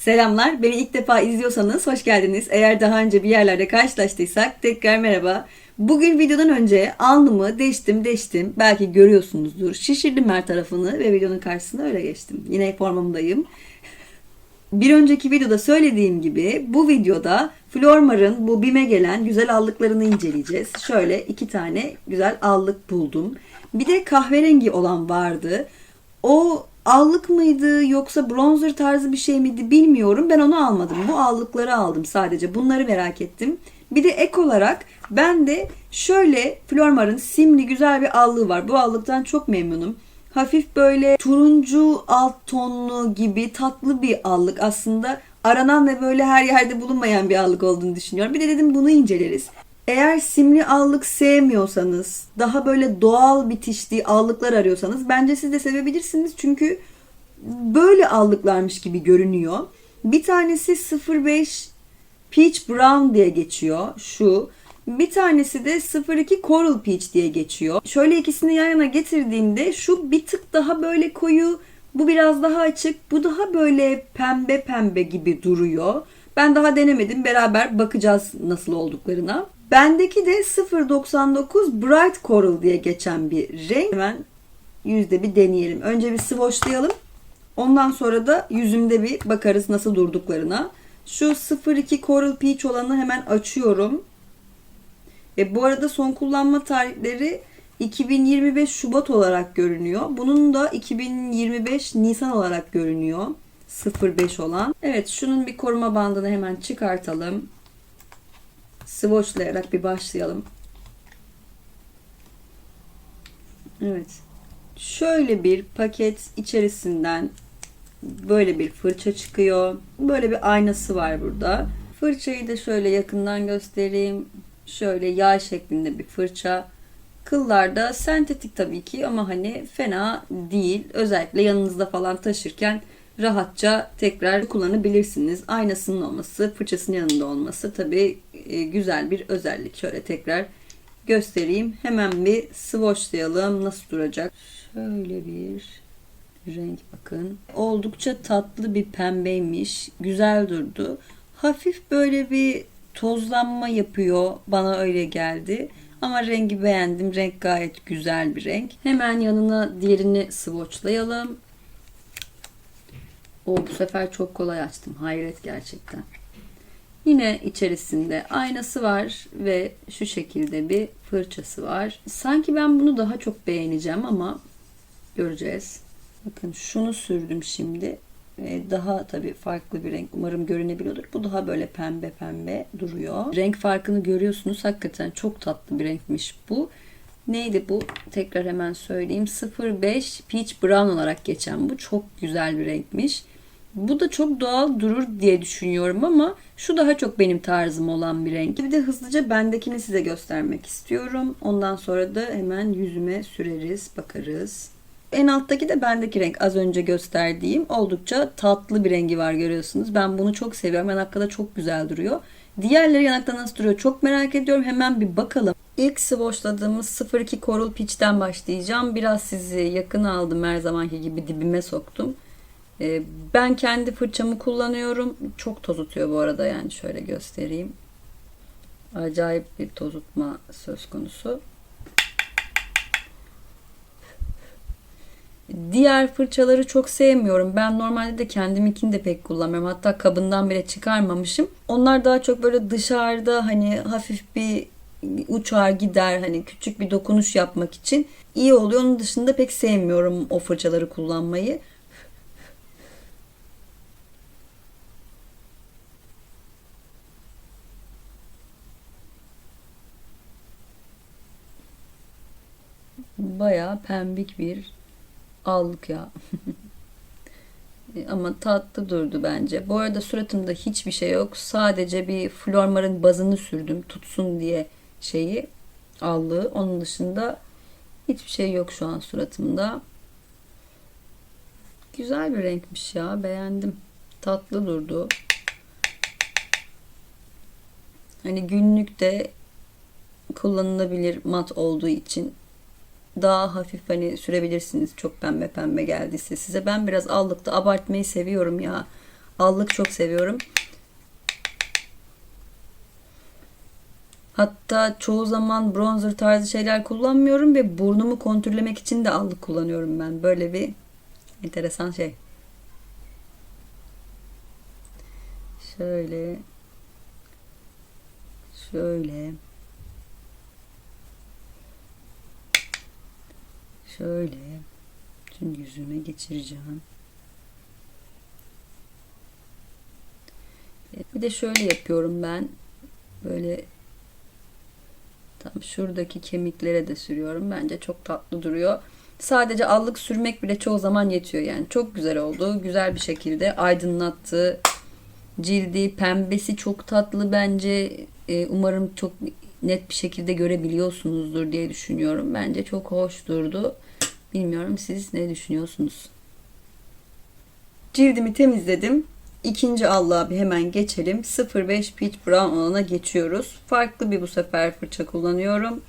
Selamlar. Beni ilk defa izliyorsanız hoş geldiniz. Eğer daha önce bir yerlerde karşılaştıysak tekrar merhaba. Bugün videodan önce alnımı deştim deştim. Belki görüyorsunuzdur. Şişirdim her tarafını ve videonun karşısına öyle geçtim. Yine formumdayım. Bir önceki videoda söylediğim gibi bu videoda Flormar'ın bu BİM'e gelen güzel allıklarını inceleyeceğiz. Şöyle iki tane güzel allık buldum. Bir de kahverengi olan vardı. O allık mıydı yoksa bronzer tarzı bir şey miydi bilmiyorum. Ben onu almadım. Bu allıkları aldım sadece. Bunları merak ettim. Bir de ek olarak ben de şöyle Flormar'ın simli güzel bir allığı var. Bu allıktan çok memnunum. Hafif böyle turuncu alt tonlu gibi tatlı bir allık aslında. Aranan ve böyle her yerde bulunmayan bir allık olduğunu düşünüyorum. Bir de dedim bunu inceleriz. Eğer simli allık sevmiyorsanız, daha böyle doğal bitişli allıklar arıyorsanız bence siz de sevebilirsiniz. Çünkü böyle allıklarmış gibi görünüyor. Bir tanesi 05 Peach Brown diye geçiyor şu. Bir tanesi de 02 Coral Peach diye geçiyor. Şöyle ikisini yan yana getirdiğimde şu bir tık daha böyle koyu, bu biraz daha açık, bu daha böyle pembe pembe gibi duruyor. Ben daha denemedim. Beraber bakacağız nasıl olduklarına. Bendeki de 0.99 Bright Coral diye geçen bir renk. Hemen yüzde bir deneyelim. Önce bir swatchlayalım. Ondan sonra da yüzümde bir bakarız nasıl durduklarına. Şu 02 Coral Peach olanı hemen açıyorum. E, bu arada son kullanma tarihleri 2025 Şubat olarak görünüyor. Bunun da 2025 Nisan olarak görünüyor. 05 olan. Evet şunun bir koruma bandını hemen çıkartalım. Swatchlayarak bir başlayalım. Evet. Şöyle bir paket içerisinden böyle bir fırça çıkıyor. Böyle bir aynası var burada. Fırçayı da şöyle yakından göstereyim. Şöyle yağ şeklinde bir fırça. Kıllar da sentetik tabii ki ama hani fena değil. Özellikle yanınızda falan taşırken rahatça tekrar kullanabilirsiniz. Aynasının olması, fırçasının yanında olması tabii e, güzel bir özellik. Şöyle tekrar göstereyim. Hemen bir swatchlayalım. Nasıl duracak? Şöyle bir renk bakın. Oldukça tatlı bir pembeymiş. Güzel durdu. Hafif böyle bir tozlanma yapıyor. Bana öyle geldi. Ama rengi beğendim. Renk gayet güzel bir renk. Hemen yanına diğerini swatchlayalım. O bu sefer çok kolay açtım. Hayret gerçekten. Yine içerisinde aynası var ve şu şekilde bir fırçası var. Sanki ben bunu daha çok beğeneceğim ama göreceğiz. Bakın şunu sürdüm şimdi. Daha tabii farklı bir renk. Umarım görünebiliyordur. Bu daha böyle pembe pembe duruyor. Renk farkını görüyorsunuz. Hakikaten çok tatlı bir renkmiş bu. Neydi bu? Tekrar hemen söyleyeyim. 05 Peach Brown olarak geçen bu. Çok güzel bir renkmiş. Bu da çok doğal durur diye düşünüyorum ama şu daha çok benim tarzım olan bir renk. Bir de hızlıca bendekini size göstermek istiyorum. Ondan sonra da hemen yüzüme süreriz, bakarız. En alttaki de bendeki renk az önce gösterdiğim oldukça tatlı bir rengi var görüyorsunuz. Ben bunu çok seviyorum. Yanakta da çok güzel duruyor. Diğerleri yanakta nasıl duruyor çok merak ediyorum. Hemen bir bakalım. İlk swatchladığımız 02 Coral Peach'ten başlayacağım. Biraz sizi yakın aldım her zamanki gibi dibime soktum. Ee, ben kendi fırçamı kullanıyorum. Çok tozutuyor bu arada yani şöyle göstereyim. Acayip bir tozutma söz konusu. Diğer fırçaları çok sevmiyorum. Ben normalde de kendiminkini de pek kullanmıyorum. Hatta kabından bile çıkarmamışım. Onlar daha çok böyle dışarıda hani hafif bir uçar gider hani küçük bir dokunuş yapmak için iyi oluyor. Onun dışında pek sevmiyorum o fırçaları kullanmayı. Bayağı pembik bir allık ya. Ama tatlı durdu bence. Bu arada suratımda hiçbir şey yok. Sadece bir Flormar'ın bazını sürdüm tutsun diye şeyi allığı. Onun dışında hiçbir şey yok şu an suratımda. Güzel bir renkmiş ya. Beğendim. Tatlı durdu. Hani günlükte kullanılabilir mat olduğu için daha hafif hani sürebilirsiniz çok pembe pembe geldiyse size. Ben biraz allıkta abartmayı seviyorum ya. allık çok seviyorum. Hatta çoğu zaman bronzer tarzı şeyler kullanmıyorum ve burnumu kontrollemek için de allık kullanıyorum ben. Böyle bir enteresan şey. Şöyle. Şöyle. Şöyle. Tüm yüzüme geçireceğim. Evet, bir de şöyle yapıyorum ben. Böyle tam şuradaki kemiklere de sürüyorum. Bence çok tatlı duruyor. Sadece allık sürmek bile çoğu zaman yetiyor yani. Çok güzel oldu. Güzel bir şekilde aydınlattı. Cildi pembesi çok tatlı bence. Ee, umarım çok net bir şekilde görebiliyorsunuzdur diye düşünüyorum. Bence çok hoş durdu. Bilmiyorum siz ne düşünüyorsunuz? Cildimi temizledim. İkinci allığa bir hemen geçelim. 05 Peach Brown olana geçiyoruz. Farklı bir bu sefer fırça kullanıyorum.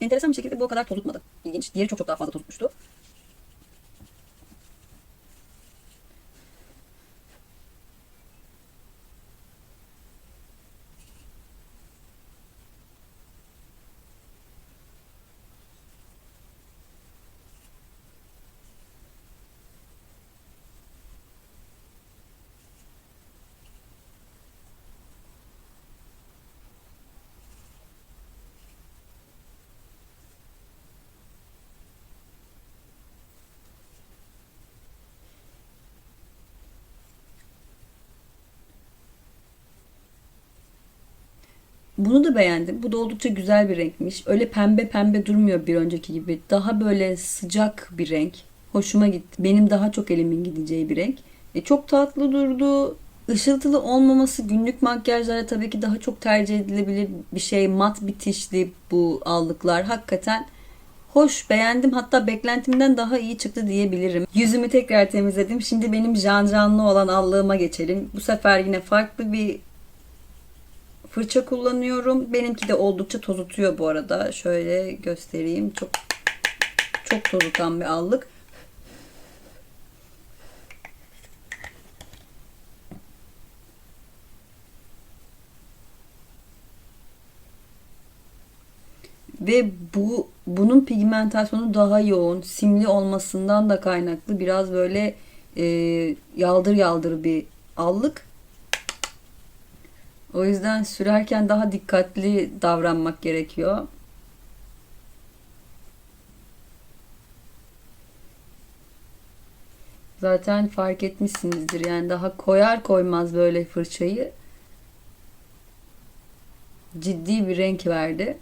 Enteresan bir şekilde bu o kadar tozutmadı. İlginç. Diğeri çok çok daha fazla tozutmuştu. Bunu da beğendim. Bu da oldukça güzel bir renkmiş. Öyle pembe pembe durmuyor bir önceki gibi. Daha böyle sıcak bir renk. Hoşuma gitti. Benim daha çok elimin gideceği bir renk. E, çok tatlı durdu. Işıltılı olmaması günlük makyajlara tabii ki daha çok tercih edilebilir bir şey. Mat bitişli bu allıklar. Hakikaten hoş beğendim. Hatta beklentimden daha iyi çıktı diyebilirim. Yüzümü tekrar temizledim. Şimdi benim can canlı olan allığıma geçelim. Bu sefer yine farklı bir fırça kullanıyorum. Benimki de oldukça tozutuyor bu arada. Şöyle göstereyim. Çok çok tozutan bir allık. Ve bu bunun pigmentasyonu daha yoğun, simli olmasından da kaynaklı biraz böyle e, yaldır yaldır bir allık. O yüzden sürerken daha dikkatli davranmak gerekiyor. Zaten fark etmişsinizdir. Yani daha koyar koymaz böyle fırçayı ciddi bir renk verdi.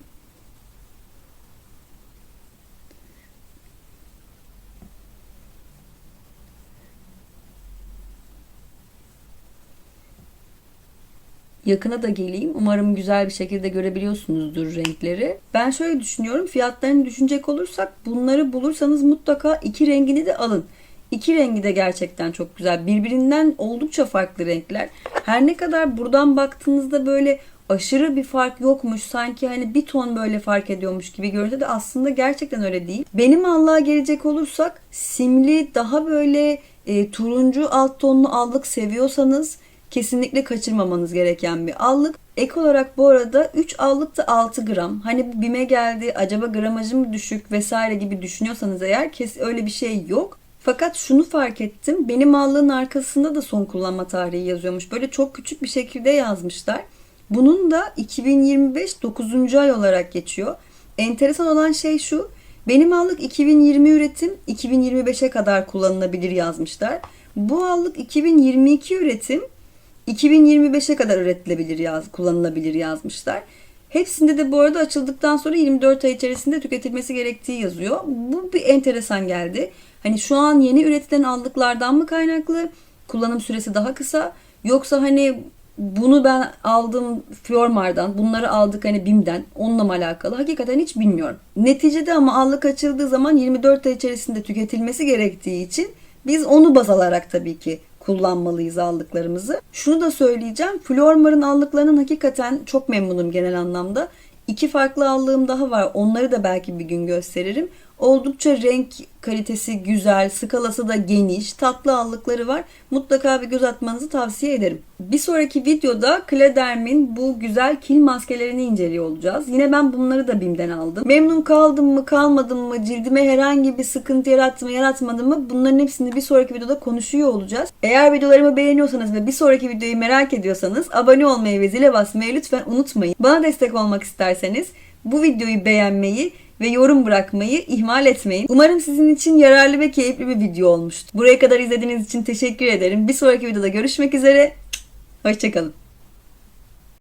Yakına da geleyim. Umarım güzel bir şekilde görebiliyorsunuzdur renkleri. Ben şöyle düşünüyorum. Fiyatlarını düşünecek olursak bunları bulursanız mutlaka iki rengini de alın. İki rengi de gerçekten çok güzel. Birbirinden oldukça farklı renkler. Her ne kadar buradan baktığınızda böyle aşırı bir fark yokmuş. Sanki hani bir ton böyle fark ediyormuş gibi görünse de aslında gerçekten öyle değil. Benim Allah'a gelecek olursak simli daha böyle e, turuncu alt tonlu allık seviyorsanız kesinlikle kaçırmamanız gereken bir allık. Ek olarak bu arada 3 allık da 6 gram. Hani bu bime geldi acaba gramajı mı düşük vesaire gibi düşünüyorsanız eğer kes öyle bir şey yok. Fakat şunu fark ettim. Benim allığın arkasında da son kullanma tarihi yazıyormuş. Böyle çok küçük bir şekilde yazmışlar. Bunun da 2025 9. ay olarak geçiyor. Enteresan olan şey şu. Benim allık 2020 üretim 2025'e kadar kullanılabilir yazmışlar. Bu allık 2022 üretim 2025'e kadar üretilebilir yaz, kullanılabilir yazmışlar. Hepsinde de bu arada açıldıktan sonra 24 ay içerisinde tüketilmesi gerektiği yazıyor. Bu bir enteresan geldi. Hani şu an yeni üretilen aldıklardan mı kaynaklı? Kullanım süresi daha kısa. Yoksa hani bunu ben aldım Fiormar'dan, bunları aldık hani BİM'den, onunla mı alakalı? Hakikaten hiç bilmiyorum. Neticede ama allık açıldığı zaman 24 ay içerisinde tüketilmesi gerektiği için biz onu baz alarak tabii ki kullanmalıyız aldıklarımızı. Şunu da söyleyeceğim. Flormar'ın aldıklarının hakikaten çok memnunum genel anlamda. İki farklı allığım daha var. Onları da belki bir gün gösteririm. Oldukça renk kalitesi güzel, skalası da geniş, tatlı allıkları var. Mutlaka bir göz atmanızı tavsiye ederim. Bir sonraki videoda Klederm'in bu güzel kil maskelerini inceliyor olacağız. Yine ben bunları da BİM'den aldım. Memnun kaldım mı, kalmadım mı, cildime herhangi bir sıkıntı yarattı mı, yaratmadı mı bunların hepsini bir sonraki videoda konuşuyor olacağız. Eğer videolarımı beğeniyorsanız ve bir sonraki videoyu merak ediyorsanız abone olmayı ve zile basmayı lütfen unutmayın. Bana destek olmak isterseniz bu videoyu beğenmeyi ve yorum bırakmayı ihmal etmeyin. Umarım sizin için yararlı ve keyifli bir video olmuştur. Buraya kadar izlediğiniz için teşekkür ederim. Bir sonraki videoda görüşmek üzere. Hoşçakalın.